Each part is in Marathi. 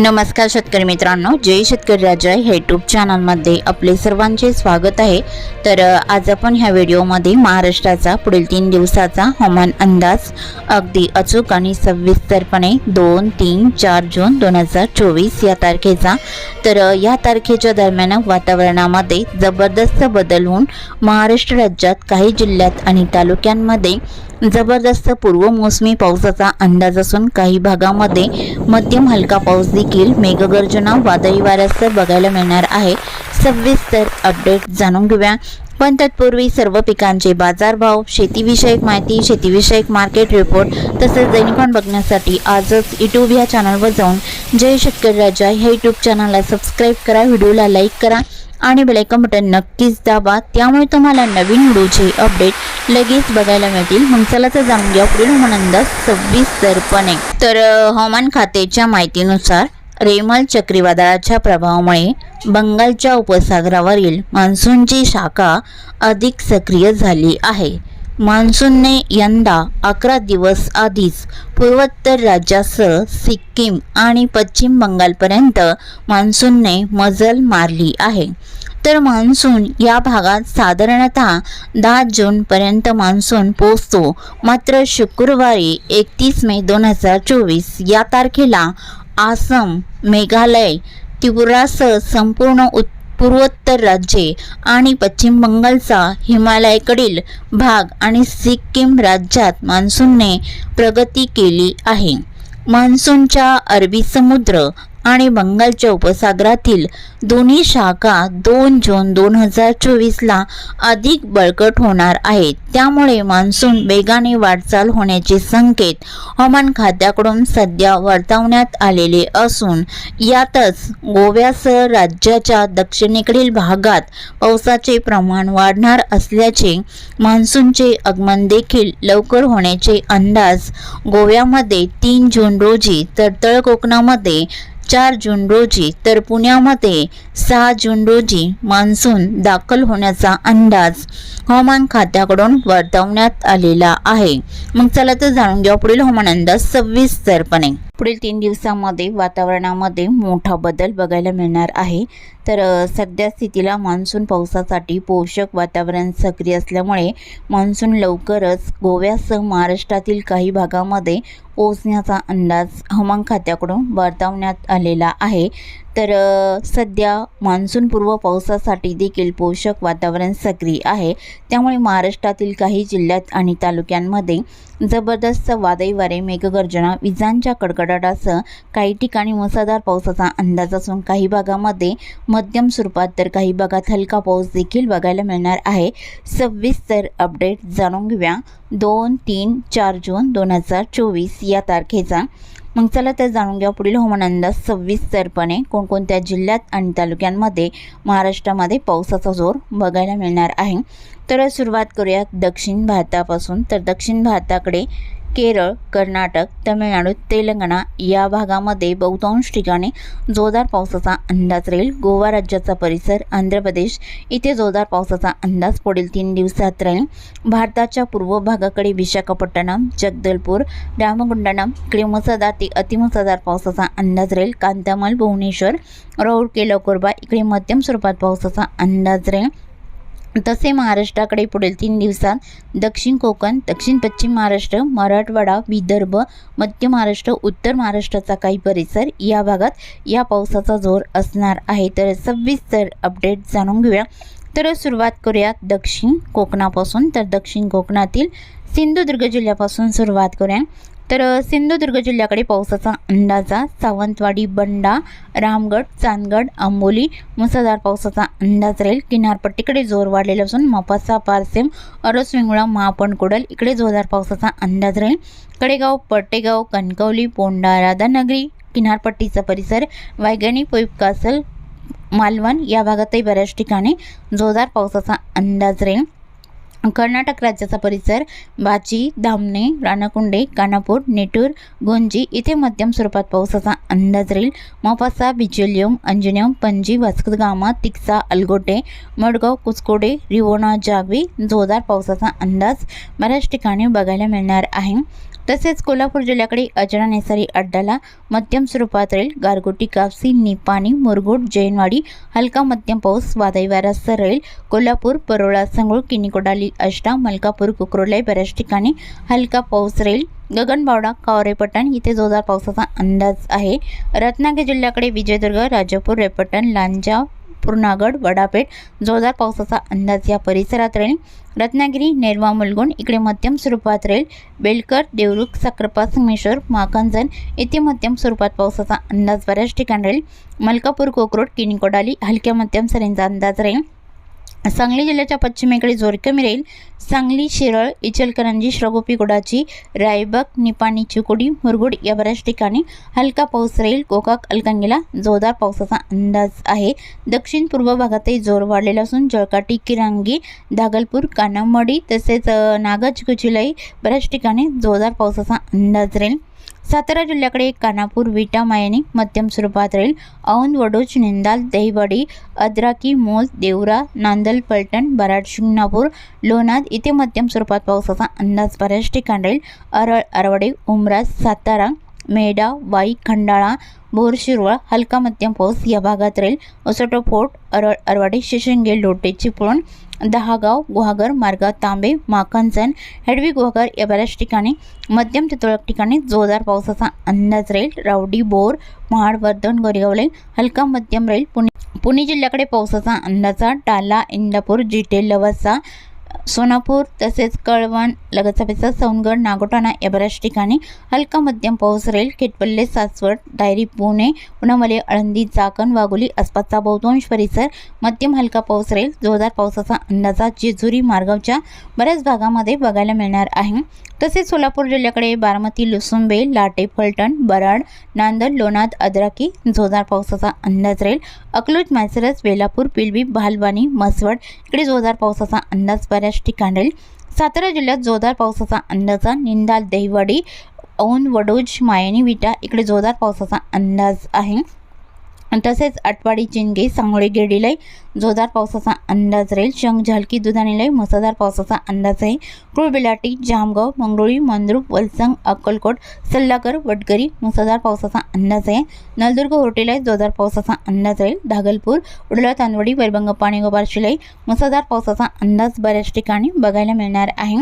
नमस्कार शेतकरी मित्रांनो जय शेतकरी राजा हे यूट्यूब चॅनलमध्ये आपले सर्वांचे स्वागत आहे. तर आज आपण ह्या व्हिडिओमध्ये महाराष्ट्राचा पुढील तीन दिवसाचा हवामान अंदाज अगदी अचूक आणि सविस्तरपणे दोन तीन चार जून दोन हजार चोवीस या तारखेचा. तर या तारखेच्या दरम्यान वातावरणामध्ये जबरदस्त बदल होऊन महाराष्ट्र राज्यात काही जिल्ह्यात आणि तालुक्यांमध्ये जबरदस्त पूर्व मोसमी पावसाचा अंदाज असून काही भागामध्ये मध्यम हलका पाऊस देखील मेघगर्जना वादळी वाऱ्यासह बघायला मिळणार आहे. सविस्तर अपडेट जाणून घेऊया. पण तत्पूर्वी सर्व पिकांचे बाजारभाव शेतीविषयक माहिती शेतीविषयक मार्केट रिपोर्ट तसेच दैनिकन बघण्यासाठी आजच यूट्यूब या चॅनलवर जाऊन जय शेतकरी राजा ह्या यूट्यूब चॅनलला सबस्क्राईब करा व्हिडिओला लाईक करा आणि बेलायकन बटन नक्कीच दाबा. त्यामुळे तुम्हाला नवीन व्हिडिओचे अपडेट लगेच बघायला मिळतील. मग चला तर जाणून घ्या. पुढील हवामान अंदाज सविस्तरपणे तर हवामान खात्याच्या माहितीनुसार रेमल चक्रीवादळाच्या प्रभावामुळे बंगालच्या उपसागरावरील मान्सूनची शाखा अधिक सक्रिय झाली आहे. मान्सूनने यंदा अकरा दिवस आधीच पूर्वोत्तर राज्यासह सिक्कीम आणि पश्चिम बंगालपर्यंत मान्सूनने मजल मारली आहे. तर मान्सून या भागात साधारणतः दहा जूनपर्यंत मान्सून पोचतो मात्र शुक्रवारी एकतीस मे दोन हजार चोवीस या तारखेला आसाम मेघालय त्रिपुरासह संपूर्ण उत् पूर्वोत्तर राज्ये आणि पश्चिम बंगालचा हिमालयाकडील भाग आणि सिक्कीम राज्यात मान्सूनने प्रगती केली आहे. मान्सूनच्या अरबी समुद्र आणि बंगालच्या उपसागरातील दोन्ही शाखा दोन जून दोन हजार चोवीसला अधिक बळकट होणार आहेत. त्यामुळे मान्सून वेगाने वाटचाल होण्याचे संकेत हवामान खात्याकडून सध्या वर्तवण्यात आलेले असून यातच गोव्यासह राज्याच्या दक्षिणेकडील भागात पावसाचे प्रमाण वाढणार असल्याचे मान्सूनचे आगमन देखील लवकर होण्याचे अंदाज गोव्यामध्ये तीन जून रोजी तर तळ कोकणामध्ये चार जून रोजी तर पुण्यामध्ये सहा जून रोजी मान्सून दाखल होण्याचा अंदाज हवामान खात्याकडून वर्तवण्यात आलेला आहे. मग चला तर जाणून घ्या पुढील हवामान अंदाज सविस्तरपणे पुढील तीन दिवसामध्ये वातावरणामध्ये मोठा बदल बघायला मिळणार आहे. तर सध्या स्थितीला मान्सून पावसासाठी पोषक वातावरण सक्रिय असल्यामुळे मान्सून लवकरच गोव्यासह महाराष्ट्रातील काही भागामध्ये पोहोचण्याचा अंदाज हवामान खात्याकडून वर्तवण्यात आलेला आहे. तर सध्या मान्सूनपूर्व पावसासाठी देखील पोषक वातावरण सक्रिय आहे. त्यामुळे महाराष्ट्रातील काही जिल्ह्यात आणि तालुक्यांमध्ये जबरदस्त वादळी वारे मेघगर्जना विजांच्या कडकडाटासह काही ठिकाणी मुसळधार पावसाचा अंदाज असून काही भागामध्ये मध्यम स्वरूपात तर काही भागात हलका पाऊस देखील बघायला मिळणार आहे. सविस्तर अपडेट जाणून घेऊया. दोन तीन चार जून दोन हजार चोवीस या तारखेचा मग चला तर जाणून घ्या पुढील हवामान अंदाज सविस्तरपणे कोणकोणत्या जिल्ह्यात आणि तालुक्यांमध्ये महाराष्ट्रामध्ये पावसाचा जोर बघायला मिळणार आहे. तर सुरुवात करूयात दक्षिण भारतापासून. तर दक्षिण भारताकडे केरळ कर्नाटक तमिळनाडू तेलंगणा या भागामध्ये बहुतांश ठिकाणी जोरदार पावसाचा अंदाज राहील. गोवा राज्याचा परिसर आंध्र प्रदेश इथे जोरदार पावसाचा अंदाज पुढील तीन दिवसात राहील. भारताच्या पूर्व भागाकडे विशाखापट्टणम जगदलपूर रामगुंडणम इकडे मुसळधार ते अतिमुसळधार पावसाचा अंदाज राहील. कांतामल भुवनेश्वर राऊरकेला कोरबा इकडे मध्यम स्वरूपात पावसाचा अंदाज राहील. तसे महाराष्ट्राकडे पुढील तीन दिवसात दक्षिण कोकण दक्षिण पश्चिम महाराष्ट्र मराठवाडा विदर्भ मध्य महाराष्ट्र उत्तर महाराष्ट्राचा काही परिसर या भागात या पावसाचा जोर असणार आहे. तर सविस्तर अपडेट जाणून घेऊया. तर सुरुवात करूया दक्षिण कोकणापासून. तर दक्षिण कोकणातील सिंधुदुर्ग जिल्ह्यापासून सुरुवात करूया. तर सिंधुदुर्ग जिल्ह्याकडे पावसाचा अंदाजा सावंतवाडी बंडा रामगड चांदगड आंबोली मुसळधार पावसाचा अंदाज राहील. किनारपट्टीकडे जोर वाढलेला असून मपासा पारसेम अरसविंगुळा महापण कोडल इकडे जोरदार पावसाचा अंदाज राहील. कडेगाव पट्टेगाव कणकवली पोंडा राधानगरी किनारपट्टीचा परिसर वायगणी पोईप कासल मालवण या भागातही बऱ्याच ठिकाणी जोरदार पावसाचा अंदाज राहील. कर्नाटक राज्याचा परिसर बाची धामणे राणाकुंडे कानापूर नेटूर गोंजी इथे मध्यम स्वरूपात पावसाचा अंदाज राहील. मोपासा बिचोलियम अंजनियम पणजी वास्कोदगामा तिक्सा अलगोटे मडगाव कुसकोडे रिवोना जागवी जोरदार पावसाचा अंदाज बऱ्याच ठिकाणी बघायला मिळणार आहे. तसेच कोल्हापूर जिल्ह्याकडे अजरा नेसारी अड्डाला मध्यम स्वरूपात राहील गारगोटी कापसी निपाणी मुरगुड जैनवाडी हलका मध्यम पाऊस वादळी वाऱ्यासह राहील कोल्हापूर परोळा संगुळ किनीकोडाली अष्टा मलकापूर कुकरोलाई बऱ्याच ठिकाणी हलका पाऊस राहील गगनबावडा कावरेपट्टण इथे जोरदार पावसाचा अंदाज आहे. रत्नागिरी जिल्ह्याकडे विजयदुर्ग राजापूर रेपट्टण लांजाव पूर्णागड वडापेठ जोरदार पावसाचा अंदाज या परिसरात राहील. रत्नागिरी नेरवा मुलगुण इकडे मध्यम स्वरूपात राहील. बेलकर देवरुख साखरपा संगमेश्वर माकांजन येथे मध्यम स्वरूपात पावसाचा अंदाज बऱ्याच ठिकाणी राहील. मलकापूर कोकरोड किनिकोडाली हलक्या मध्यम सरींचा अंदाज राहील. सांगली जिल्ह्याच्या पश्चिमेकडे जोर कमी राहील सांगली शिरळ इचलकरंजी श्रगोपीगुडाची रायबाग निपाणी चिकोडी मुरगुड या बऱ्याच ठिकाणी हलका पाऊस राहील. कोकाक अलकंगीला जोरदार पावसाचा अंदाज आहे. दक्षिण पूर्व भागातही जोर वाढलेला असून जळकाटी किरांगी दागलपूर कानामडी तसेच अ, बऱ्याच ठिकाणी जोरदार पावसाचा अंदाज राहील. सातारा जिल्ह्याकडे कानापूर विटा मायानी मध्यम स्वरूपात राहील. औंध वडोज निंदाल दहिवडी अद्राकी मोल देवरा नांदल पलटण बराड शिंगणापूर लोणाद इथे मध्यम स्वरूपात पावसाचा अंदाज बऱ्याच ठिकाण राहील. अरळ अरवडे उमराज सातारा मेढा वाई खंडाळा बोरशिरवळ हलका मध्यम पाऊस या भागात राहील. ओसोटो फोर्ट अरळ अरवाडे शिशंगे लोटे चिपळूण दहागाव गुहागर मार्गाव तांबे माखनजन हेडवी गुहागर या बऱ्याच ठिकाणी मध्यम ते तुरळक ठिकाणी जोरदार पावसाचा अंदाज राहील. रावडी बोर महाड वर्धन गोरेगावले हलका मध्यम राहील. पुणे पुणे जिल्ह्याकडे पावसाचा अंदाजा टाला इंदापूर जिटे लवासा सोनापूर तसेच कळवण लगतचा सोनगड नागोटाणा या बऱ्याच ठिकाणी हलका मध्यम पाऊस राहील. खेटपल्ले सासवड डायरी पुणे पुण्यामध्ये आळंदी चाकण वाघोली आसपासचा बहुतांश परिसर मध्यम हलका पाऊस राहील. जोरदार पावसाचा अंदाजा जेजुरी मार्गावच्या बऱ्याच भागामध्ये बघायला मिळणार आहे. तसेच सोलापूर जिल्ह्याकडे बारामती लुसुंबे लाटे फलटण बराड नांदड लोणाद अद्राकी जोरदार पावसाचा अंदाज राहील. अकलूज मॅसरस वेलापूर पिलबी भालवानी मसवड इकडे जोरदार पावसाचा अंदाज बऱ्याच ठिकाणी. सातारा जिल्ह्यात जोरदार पावसाचा अंदाज निंदाल दहिवाडी औंध वडोज मायनी विटा इकडे जोरदार पावसाचा अंदाज आहे. तसेच आटवाडी चिंगे सांगोळे गिरडीलाही जोरदार पावसाचा अंदाज राहील. शंख झालकी दुधाणीलाही मुसळधार पावसाचा अंदाज आहे कुळबिलाटी जामगाव मंगरुळी मंद्रुप वलसंग अक्कलकोट सल्लाकर वडगरी मुसळधार पावसाचा अंदाज आहे नलदुर्ग होटेलाही जोरदार पावसाचा अंदाज राहील. दागलपूर उडला तांदवडी वैरभंग पाणीगोबार मुसळधार पावसाचा अंदाज बऱ्याच ठिकाणी बघायला मिळणार आहे.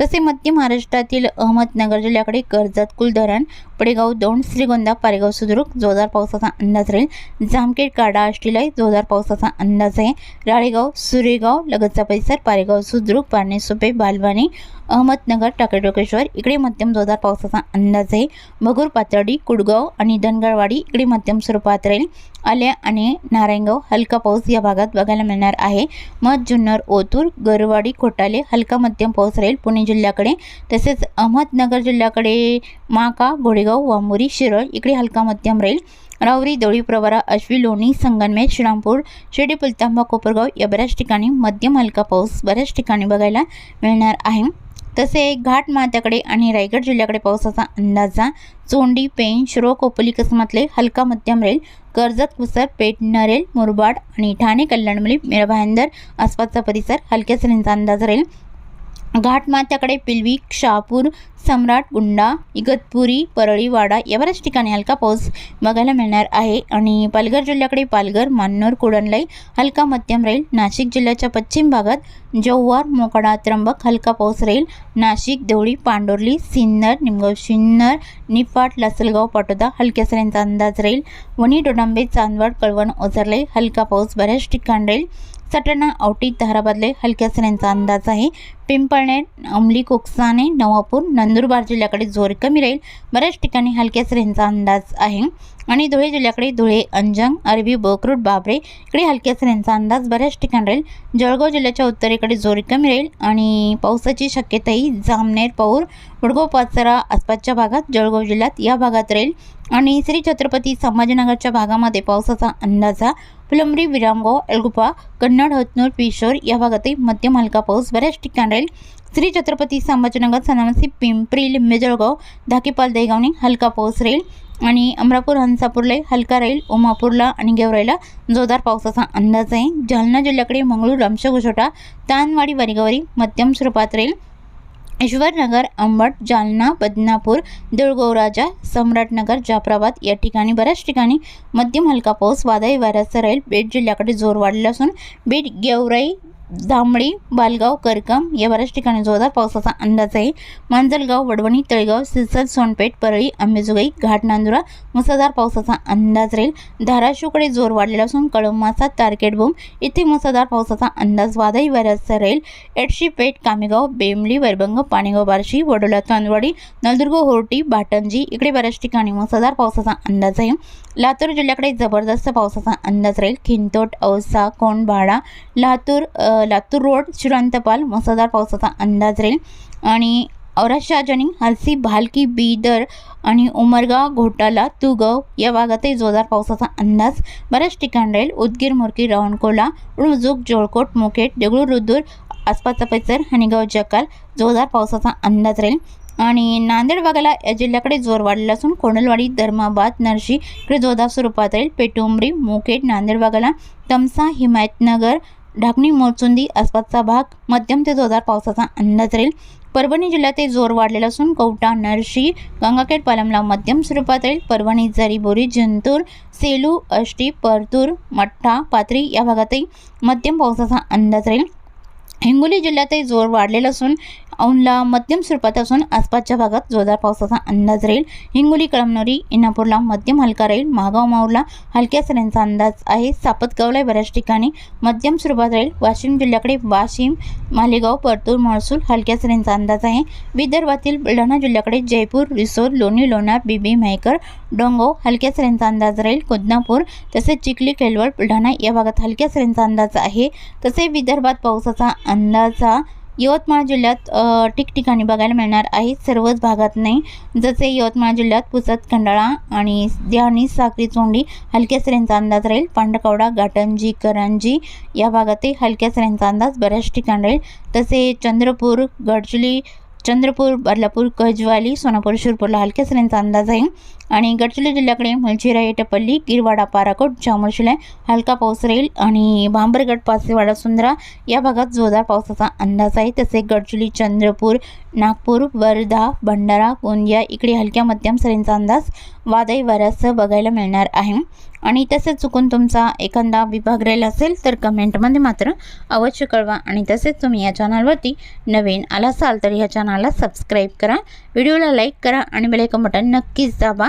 तसे मध्य महाराष्ट्रातील अहमदनगर जिल्ह्याकडे कर्जत कुलधरण पडेगाव दौंड श्रीगोंदा पारेगाव सुद्रुक जोरदार पावसाचा अंदाज राहील. जामखेड काडा आष्टीला जोरदार पावसाचा अंदाज आहे. राळेगाव सुरेगाव लगतचा परिसर पारेगाव सुद्रुक पारणे सुपे बालवानी अहमदनगर टाकेटोकेश्वर इकडे मध्यम जोरदार पावसाचा अंदाज आहे. भगूर पातर्डी कुडगाव आणि धनगरवाडी इकडे मध्यम स्वरूपात राहील. आल्या आणि नारायणगाव हलका पाऊस या भागात बघायला मिळणार आहे. मध जुन्नर ओतूर गरवाडी खोटाले हलका मध्यम पाऊस राहील पुणे जिल्ह्याकडे. तसेच अहमदनगर जिल्ह्याकडे माका घोडेगाव वामुरी शिरळ इकडे हलका मध्यम राहील. रावरी देवळी प्रवरा अश्वी लोणी संगनमेर श्रीरामपूर शिर्डी पुलतांबा कोपरगाव या बऱ्याच ठिकाणी मध्यम हलका पाऊस बऱ्याच ठिकाणी बघायला मिळणार आहे. तसे घाट माथ्याकडे आणि रायगड जिल्ह्याकडे पावसाचा अंदाजा चोंडी पेन शिरो कोपली कसमातले हलका मध्यम राहील कर्जत कुसर पेठ नरेल मुरबाड आणि ठाणे कल्याणमली मिरभायंदर आसपासचा परिसर हलक्या सरींचा अंदाज राहील. घाटमाथ्याकडे पिलवी शहापूर सम्राट गुंडा इगतपुरी परळीवाडा या बऱ्याच ठिकाणी हलका पाऊस बघायला मिळणार आहे. आणि पालघर जिल्ह्याकडे पालघर मान्नोर कुडणलाई हलका मध्यम राहील. नाशिक जिल्ह्याच्या पश्चिम भागात जव्हार मोकडा त्र्यंबक हलका पाऊस राहील. नाशिक देवळी पांडोर्ली सिन्नर निमगाव सिन्नर निफाट लासलगाव पाटोदा हलक्या सऱ्यांचा अंदाज राहील. वणी डोडांबे चांदवड कळवण ओझरलाई हलका पाऊस बऱ्याच ठिकाणी राहील. सटाणा औटी धाराबादले हलक्या सऱ्यांचा अंदाज आहे. पिंपळनेर अंमली कोकसाने नवापूर नंदुरबार जिल्ह्याकडे जोर कमी राहील. बऱ्याच ठिकाणी हलक्या सऱ्यांचा अंदाज आहे. आणि धुळे जिल्ह्याकडे धुळे अंजंग अरबी बोकरूट बाबरे इकडे हलक्या सऱ्यांचा अंदाज बऱ्याच ठिकाणी राहील. जळगाव जिल्ह्याच्या उत्तरेकडे जोर कमी राहील आणि पावसाची शक्यताही जामनेर पौर वडगाव पाचरा आसपासच्या भागात जळगाव जिल्ह्यात या भागात राहील. आणि श्री छत्रपती संभाजीनगरच्या भागामध्ये पावसाचा अंदाजा फुलंब्री विरामगाव एलगुपा कन्नड हतनूर पिशोर या भागातही मध्यम हलका पाऊस बऱ्याच ठिकाणी राहील. श्री छत्रपती संभाजीनगर सनामसी पिंपरी लिंबे जळगाव धाकेपाल दहेगावने हलका पाऊस राहील आणि अमरापूर हंसापूरला हलका राहील. उमापूरला आणि गेवराईला जोरदार पावसाचा अंदाज आहे. जालना जिल्ह्याकडे मंगळूर रामशा घुसोटा तानवाडी वारीगावरी मध्यम स्वरूपात राहील. ईश्वरनगर अंबड जालना बदनापूर देऊळगौराजा सम्राटनगर जाफराबाद या ठिकाणी बऱ्याच ठिकाणी मध्यम हलका पाऊस वादळी वाऱ्यासह राहील. बीड जिल्ह्याकडे जोर वाढला असून बीड गेवराई जांभळी बालगाव करकम या बऱ्याच ठिकाणी जोरदार पावसाचा अंदाज आहे. मांजलगाव वडवणी तळगाव सिरसर सोनपेठ परळी अंबेजोगाई घाट नांदुरा मुसळधार पावसाचा अंदाज राहील. धाराशिवकडे जोर वाढलेला असून कळंबाचा तारकेटबूम इथे मुसळधार पावसाचा अंदाज वादळी वाऱ्याचा राहील. एडशी पेठ कामेगाव बेमली वैरबंग पाणीगाव बार्शी वडोला चांदवाडी नलदुर्ग होर्टी भाटंजी इकडे बऱ्याच ठिकाणी मुसळधार पावसाचा अंदाज आहे. लातूर जिल्ह्याकडे जबरदस्त पावसाचा अंदाज राहील. खिंतोट औसा कोंडबाडा लातूर लातूर रोड शिरांतपाल मुसळधार पावसाचा अंदाज राहील. आणि औराशाजनी हलसी भालकी बीदर आणि उमरगा घोटाला तुगव या भागातही जोरदार पावसाचा अंदाज बऱ्याच ठिकाणी राहील. उदगीर मुरकी रावणकोला उळजूक जोळकोट मुखेड देगळूर रुदूर आसपासचा परिसर हनीगाव जकाल जोरदार पावसाचा अंदाज राहील. आणि नांदेड भागाला या जिल्ह्याकडे जोर वाढलेला असून कोंडलवाडी धर्माबाद नरशी इकडे जोरदार स्वरूपात राहील. पेटुंबरी मुखेड नांदेड भागाला तमसा हिमायतनगर ढाकणी मोरचुंदी आसपासचा भाग मध्यम ते जोरदार पावसाचा अंदाज राहील. परभणी जिल्ह्यातही जोर वाढलेला असून कवटा नरशी गंगाखेड पालमला मध्यम स्वरूपात राहील. परभणी जरीबोरी जिंतूर सेलू अष्टी परतूर मठ्ठा पाथरी या भागातही मध्यम पावसाचा अंदाज राहील. हिंगोली जिल्ह्यातही जोर वाढलेला असून औनला मध्यम स्वरूपात असून आसपासच्या भागात जोरदार पावसाचा अंदाज राहील. हिंगोली कळमनुरी इनापूरला मध्यम हलका राहील. महागाव माऊरला हलक्या सऱ्यांचा अंदाज आहे. सापतगावला बऱ्याच ठिकाणी मध्यम स्वरूपात राहील. वाशिम जिल्ह्याकडे वाशिम मालेगाव परतूर महसूल हलक्या सऱ्यांचा अंदाज आहे. विदर्भातील बुलढाणा जिल्ह्याकडे जयपूर रिसोर लोणी लोणार बीबी मेहकर डोंगो हलक्या सऱ्यांचा अंदाज राहील. कोदनापूर तसेच चिखली केलवड बुलढाणा या भागात हलक्या सऱ्यांचा अंदाज आहे. तसे विदर्भात पावसाचा अंदाजा यवतमाळ जिल्ह्यात ठिकठिकाणी बघायला मिळणार आहे सर्वच भागात नाही जसे यवतमाळ जिल्ह्यात पुसद खंडाळा आणि आणि साक्री चोंडी हलक्या सऱ्यांचा अंदाज राहील. पांडकवडा घाटंजी करंजी या भागातही हलक्या सऱ्यांचा अंदाज बऱ्याच ठिकाणी राहील. तसे चंद्रपूर गडचिली चंद्रपूर बदलापूर कजवाली सोनापूर शिरपूरला हलक्या सऱ्यांचा अंदाज आहे. आणि गडचिरोली जिल्ह्याकडे मलचिरा एटपल्ली गिरवाडा पाराकोट जामोर्शिला हलका पाऊस राहील आणि भांबरगड पासेवाडा सुंदरा या भागात जोरदार पावसाचा अंदाज आहे. तसे गडचिरोली चंद्रपूर नागपूर वर्धा भंडारा गोंदिया इकडे हलक्या मध्यम सरींचा अंदाज वादळी वाऱ्यासह बघायला मिळणार आहे. आणि तसेच चुकून तुमचा एखादा विभाग राहिला असेल तर कमेंटमध्ये मात्र अवश्य कळवा. आणि तसेच तुम्ही या चॅनलवरती नवीन आला असाल तर ह्या चॅनलला सबस्क्राईब करा. व्हिडिओला लाईक करा आणि बेलायकन बटन नक्कीच दाबा.